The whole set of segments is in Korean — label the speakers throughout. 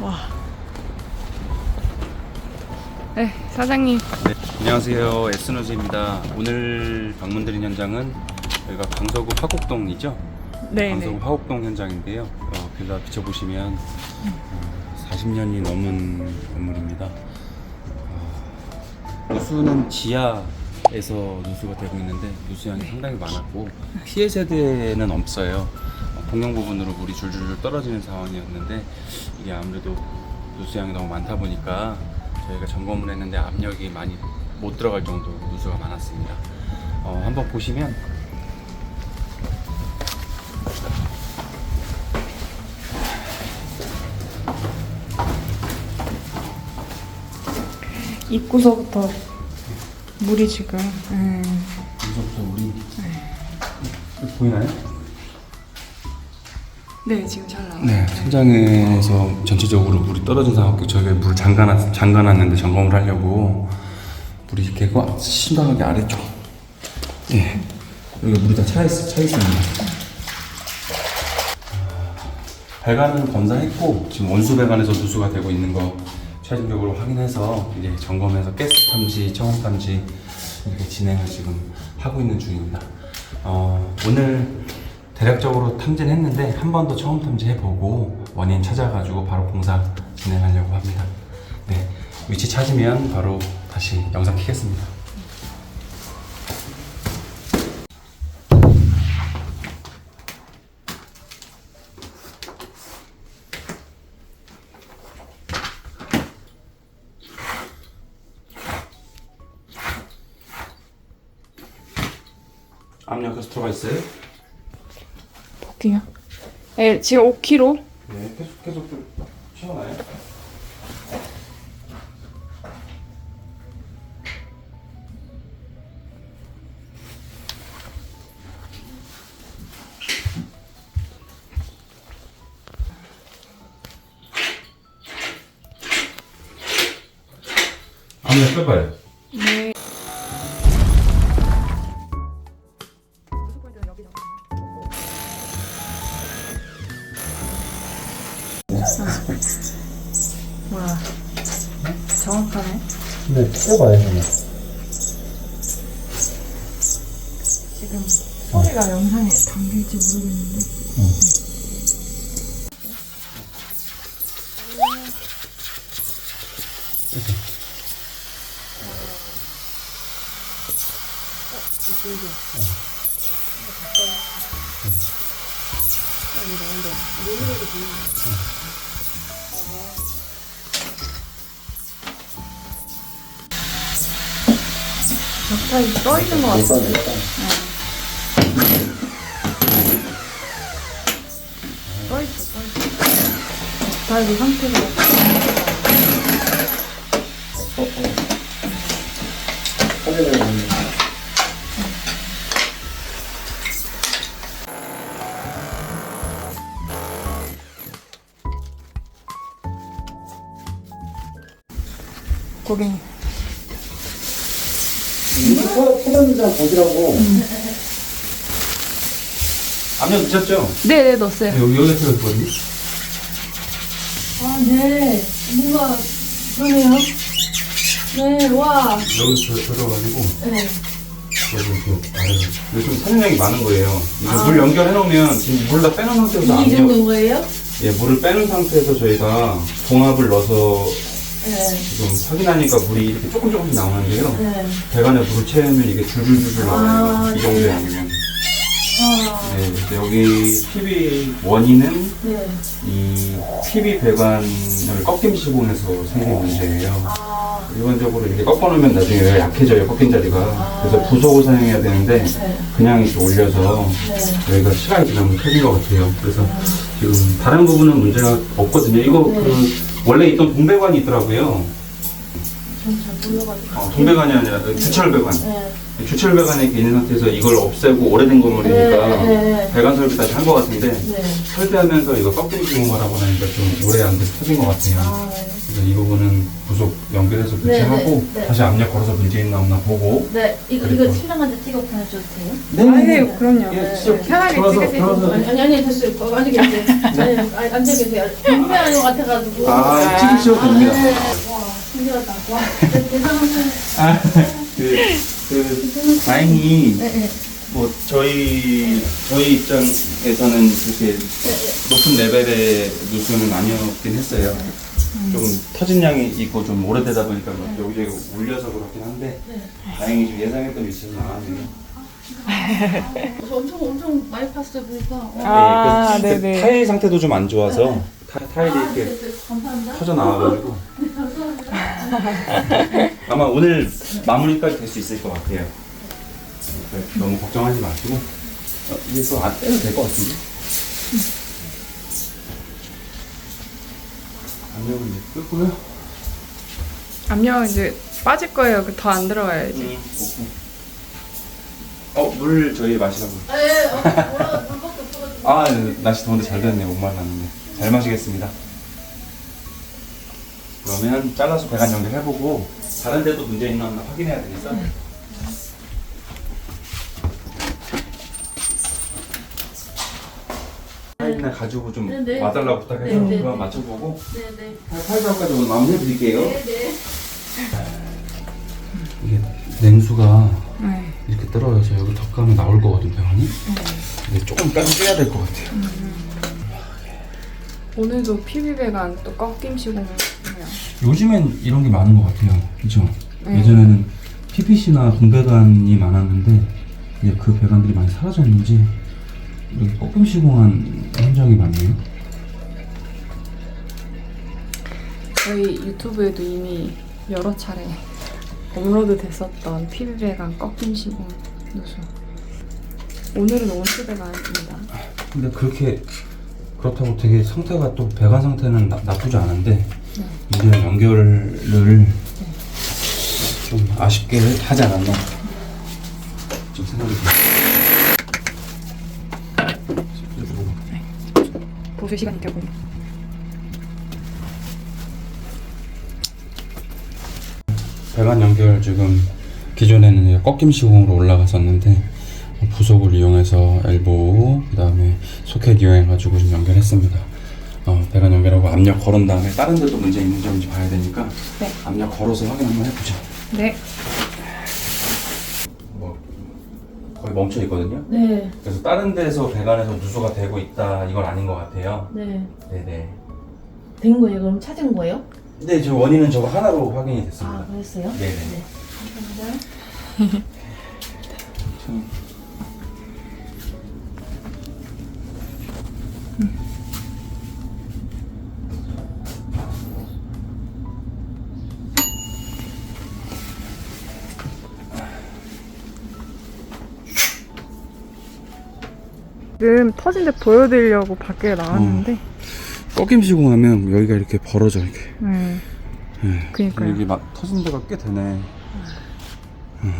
Speaker 1: 와. 네, 사장님.
Speaker 2: 네, 안녕하세요. 에스노즈입니다. 오늘 방문드린 현장은 여기가 강서구 화곡동이죠?
Speaker 1: 네,
Speaker 2: 강서구
Speaker 1: 네.
Speaker 2: 화곡동 현장인데요. 어, 빌라 비춰보시면 어, 40년이 넘은 건물입니다. 어, 누수는 지하에서 누수가 되고 있는데 누수량이 상당히 많았고 피해 세대는 없어요. 어, 공용 부분으로 물이 줄줄 떨어지는 상황이었는데 이게 아무래도 누수량이 너무 많다 보니까 저희가 점검을 했는데 압력이 많이 못 들어갈 정도로 누수가 많았습니다. 어, 한번 보시면
Speaker 1: 입구서부터 물이 지금. 음.
Speaker 2: 여기서부터 우리 보이나요?
Speaker 1: 네, 지금 잘 나와요.
Speaker 2: 네, 현장에서 전체적으로 물이 떨어진 상황고 저희가 물 잠가놨, 잠가놨는데 점검을 하려고 물이 이렇게 꽉 심각하게 아래쪽 예, 여기 물이 다 차있, 차 있습니다 배관은 검사했고 지금 원수 배관에서 누수가 되고 있는 거 최종적으로 확인해서 이제 점검해서 가스 탐지, 청원 탐지 이렇게 진행을 지금 하고 있는 중입니다. 어, 오늘 대략적으로 탐지는 했는데 한 번 더 처음 탐지해보고 원인 찾아가지고 바로 공사 진행하려고 합니다. 네, 위치 찾으면 바로 다시 영상 키겠습니다. 압력 들어가 있어요?
Speaker 1: 볼게요. 네, 지금 5kg.
Speaker 2: 네, 계속 계속 좀 시원해요. 압력 빼봐요.
Speaker 1: 와, 정확하네.
Speaker 2: 네, 빼봐요, 그냥.
Speaker 1: 지금 소리가 영상에 담길지 모르겠는데. 벽타이 떠 있는 것 같은데. 떠 있어, 떠 있어. 벽타이 상태가. 고객님.
Speaker 3: 소변장 보시라고.
Speaker 2: 압력 미쳤죠?
Speaker 1: 네네, 넣었어요.
Speaker 2: 여기 여기서 있거든요.
Speaker 4: 아, 네. 뭔가, 그러네요. 네, 와.
Speaker 2: 여기 저 들어가지고
Speaker 4: 네.
Speaker 2: 여기 이렇게 아래로. 근데 좀 산량이 많은 거예요. 이거 물 연결해 놓으면 지금 물 다 빼놓은 상태에서
Speaker 4: 이
Speaker 2: 압력,
Speaker 4: 정도인 거예요?
Speaker 2: 예, 물을 빼는 상태에서 저희가 봉합을 넣어서
Speaker 4: 네.
Speaker 2: 지금 확인하니까 물이 이렇게 조금 조금씩 나오는데요.
Speaker 4: 네.
Speaker 2: 배관에 물을 채우면 이게 줄줄줄줄
Speaker 4: 아,
Speaker 2: 나와요. 이 정도
Speaker 4: 네.
Speaker 2: 양이면.
Speaker 4: 아,
Speaker 2: 네, 그래서 여기 PB 원인은
Speaker 4: 네.
Speaker 2: 이 PB 배관을 꺾임 시공해서 생긴 문제예요.
Speaker 4: 아,
Speaker 2: 일반적으로 이렇게 꺾어놓으면 나중에 약해져요, 꺾인 자리가. 그래서 부속을 사용해야 되는데,
Speaker 4: 네.
Speaker 2: 그냥 이렇게 올려서
Speaker 4: 네.
Speaker 2: 여기가 시간이 지나면 터진 것 같아요. 그래서 지금 다른 부분은 문제가 없거든요. 이거
Speaker 4: 네.
Speaker 2: 그 원래 있던 동배관이 있더라고요.
Speaker 4: 전잘 몰라가지고.
Speaker 2: 어, 동배관이 아니라 그 주철배관.
Speaker 4: 네.
Speaker 2: 주철 배관이 이렇게 있는 상태에서 이걸 없애고 오래된 건물이니까
Speaker 4: 네, 네, 네.
Speaker 2: 배관 설비 다시 한 것 같은데
Speaker 4: 네.
Speaker 2: 설비하면서 이거 꺾임 시공하라고 하니까 좀 오래 안 돼서 터진 것 같아요.
Speaker 4: 아, 네.
Speaker 2: 그래서 이 부분은 부속 연결해서
Speaker 4: 네,
Speaker 2: 교체하고
Speaker 4: 네, 네.
Speaker 2: 다시 압력 걸어서 문제 있나 없나 보고
Speaker 4: 네, 이거,
Speaker 2: 그리고-
Speaker 4: 이거 신랑한테 찍어 보내줘도 돼요?
Speaker 1: 아니, 그럼요.
Speaker 2: 예, 진짜
Speaker 1: 편하게
Speaker 2: 들어와서-
Speaker 1: 찍으세요.
Speaker 2: 들어와서-
Speaker 4: 아니, 아니, 아니, 됐어요. 어, 앉아 계세요. 아니, 아니, 앉아 계세요. 분명한 것 같아가지고.
Speaker 2: 아, 찍으셔도 됩니다.
Speaker 4: 네. 와, 신기하다. 와, 대- 대단하세요.
Speaker 2: 아, 그, 그 다행히
Speaker 4: 네, 네.
Speaker 2: 뭐 저희 저희 입장에서는 그렇게 높은 레벨의 누수는 아니었긴 했어요. 좀 터진 양이 있고 좀 오래되다 보니까 막 여기저기 울려서 그렇긴 한데 다행히 좀 예상했던 위치에서 나왔네요.
Speaker 4: 저 엄청, 엄청 많이 팠어요, 보니까. 어.
Speaker 1: 아,
Speaker 2: 네, 그래서
Speaker 1: 네네.
Speaker 2: 타일 상태도 좀 안 좋아서 타, 타일이
Speaker 4: 아,
Speaker 2: 이렇게
Speaker 4: 네, 네. 감사합니다.
Speaker 2: 터져 나와가지고 아마 오늘 마무리까지 될 수 있을 것 같아요. 네, 너무 걱정하지 마시고 어, 이게 또안 떼도 될 것 같은데? 압력은 이제 끄고요.
Speaker 1: 압력 이제 빠질 거예요. 더 안 들어가야지.
Speaker 2: 음, 오케이. 어, 물 저희 마시라고.
Speaker 4: 네, 어, 뭐라, 물밖에 없어가지고.
Speaker 2: 아, 날씨 더운데 잘 됐네. 못 말랐는데. 잘 마시겠습니다. 그러면 잘라서 배관 연결해보고 다른 데도 문제 있나 없나 확인해야 되니까. 타일이나 가지고 좀
Speaker 4: 네, 네.
Speaker 2: 와달라고 부탁해서
Speaker 4: 네, 네,
Speaker 2: 그거
Speaker 4: 네.
Speaker 2: 맞춰보고
Speaker 4: 네, 네.
Speaker 2: 타일 작업까지 오늘 마무리해드릴게요.
Speaker 4: 네, 네.
Speaker 2: 이게 냉수가
Speaker 1: 네.
Speaker 2: 이렇게 떨어져서 여기 더 까면 나올 거거든 병원이. 근데 조금 빼야 될 것 같아요.
Speaker 1: 오늘도 PB배관 또 꺾임 해요.
Speaker 2: 요즘엔 이런 게 많은 것 같아요. 그죠?
Speaker 1: 네.
Speaker 2: 예전에는 PPC나 공배관이 많았는데 이제 그 배관들이 많이 사라졌는지 이렇게 꺾임 시공한 현장이 많네요.
Speaker 1: 저희 유튜브에도 이미 여러 차례 업로드 됐었던 PB배관 꺾임 시공 누수. 오늘은 온수 배관입니다.
Speaker 2: 근데 그렇게 그렇다고 되게 상태가 또 배관 상태는 나, 나쁘지 않은데 문제는 연결을 좀 아쉽게 하지 않았나 좀 생각이 들어요.
Speaker 1: 보실 시간 있게 보니.
Speaker 2: 배관 연결 지금 기존에는 꺾임 시공으로 올라갔었는데 부속을 이용해서 엘보 그다음에 소켓 이용해가지고 좀 연결했습니다. 어, 배관 연결하고 압력 걸은 다음에 다른 데도 문제 있는 점인지 봐야 되니까
Speaker 1: 네.
Speaker 2: 압력 걸어서 확인 한번 해보죠.
Speaker 1: 네.
Speaker 2: 뭐 거의 멈춰 있거든요.
Speaker 4: 네,
Speaker 2: 그래서 다른 데서 배관에서 누수가 되고 있다 이건 아닌 것 같아요.
Speaker 4: 네.
Speaker 2: 네네.
Speaker 4: 된 거예요? 그럼 찾은 거예요?
Speaker 2: 근데 저 원인은 저거 하나로 확인이 됐습니다.
Speaker 4: 아, 그랬어요?
Speaker 2: 네네.
Speaker 4: 네. 감사합니다.
Speaker 2: 참.
Speaker 1: 지금 터진 데 보여드리려고 밖에 나왔는데.
Speaker 2: 꺾임 시공하면 여기가 이렇게 벌어져 이렇게.
Speaker 1: 네. 그니까요.
Speaker 2: 여기 막 터진 데가 꽤 되네. 음.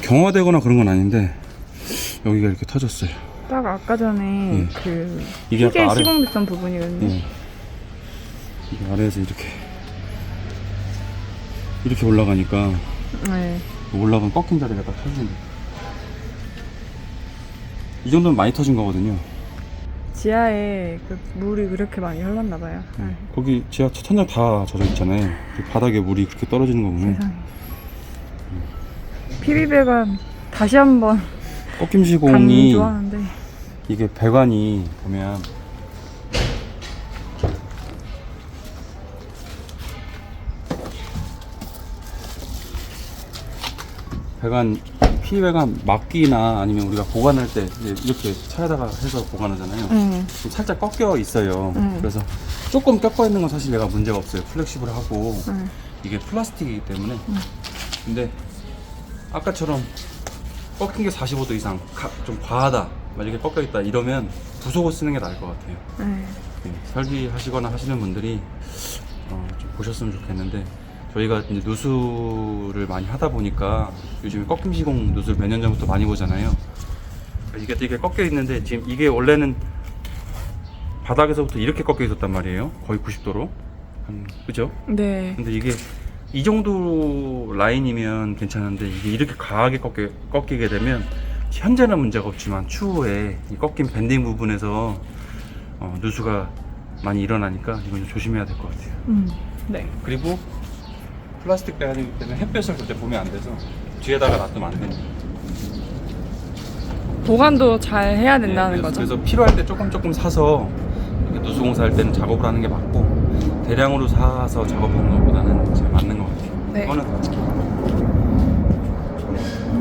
Speaker 2: 경화되거나 그런 건 아닌데 여기가 이렇게 터졌어요.
Speaker 1: 딱 아까 전에
Speaker 2: 예.
Speaker 1: 그
Speaker 2: 이게 아까 아래-
Speaker 1: 시공됐던 부분이거든요.
Speaker 2: 예. 이게 아래에서 이렇게 이렇게 올라가니까
Speaker 1: 네.
Speaker 2: 올라간 꺾인 자리가 딱 터지는. 이 정도면 많이 터진 거거든요.
Speaker 1: 지하에 그 물이 그렇게 많이 흘렀나 봐요. 네.
Speaker 2: 거기 지하 천장 다 젖어 있잖아요. 그 바닥에 물이 그렇게 떨어지는 거 보면
Speaker 1: 세상에. PB배관 다시 한번
Speaker 2: 꺾임 시공이
Speaker 1: 강조하는데
Speaker 2: 이게 배관이 보면 배관 피배관 막기나 아니면 우리가 보관할 때 이렇게 차에다가 해서 보관하잖아요.
Speaker 1: 네.
Speaker 2: 좀 살짝 꺾여 있어요.
Speaker 1: 음.
Speaker 2: 그래서 조금 꺾여 있는 건 사실 내가 문제가 없어요. 플렉시블하고
Speaker 1: 네.
Speaker 2: 이게 플라스틱이기 때문에. 근데 아까처럼 꺾인 게 45도 이상 가- 좀 과하다. 만약에 꺾여 있다 이러면 부속을 쓰는 게 나을 것 같아요.
Speaker 1: 네.
Speaker 2: 네, 설비하시거나 하시는 분들이 어, 좀 보셨으면 좋겠는데 저희가 이제 누수를 많이 하다 보니까 요즘에 꺾임 시공 누수를 몇 년 전부터 많이 보잖아요. 이게 되게 꺾여 있는데 지금 이게 원래는 바닥에서부터 이렇게 꺾여 있었단 말이에요. 거의 90도로. 한, 그죠?
Speaker 1: 네.
Speaker 2: 근데 이게 이 정도 라인이면 괜찮은데 이게 이렇게 강하게 꺾여, 꺾이게 되면 현재는 문제가 없지만 추후에 이 꺾인 밴딩 부분에서 어, 누수가 많이 일어나니까 이건 좀 조심해야 될 것 같아요.
Speaker 1: 음. 네.
Speaker 2: 그리고 플라스틱 배관이기 때문에 햇볕을 절대 보면 안 돼서 뒤에다가 놔두면 안 됩니다.
Speaker 1: 보관도 잘 해야 된다는
Speaker 2: 네, 그래서,
Speaker 1: 거죠.
Speaker 2: 그래서 필요할 때 조금 조금 사서 이렇게 누수 공사 할 때는 작업을 하는 게 맞고 대량으로 사서 작업하는 것보다는 제일 맞는 것 같아요.
Speaker 1: 네.
Speaker 2: 이거는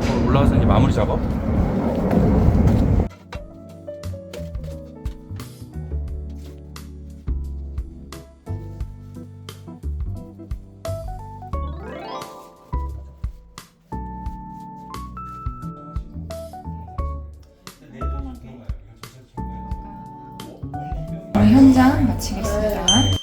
Speaker 2: 어, 올라가서 이제 마무리 작업.
Speaker 5: 현장 마치겠습니다.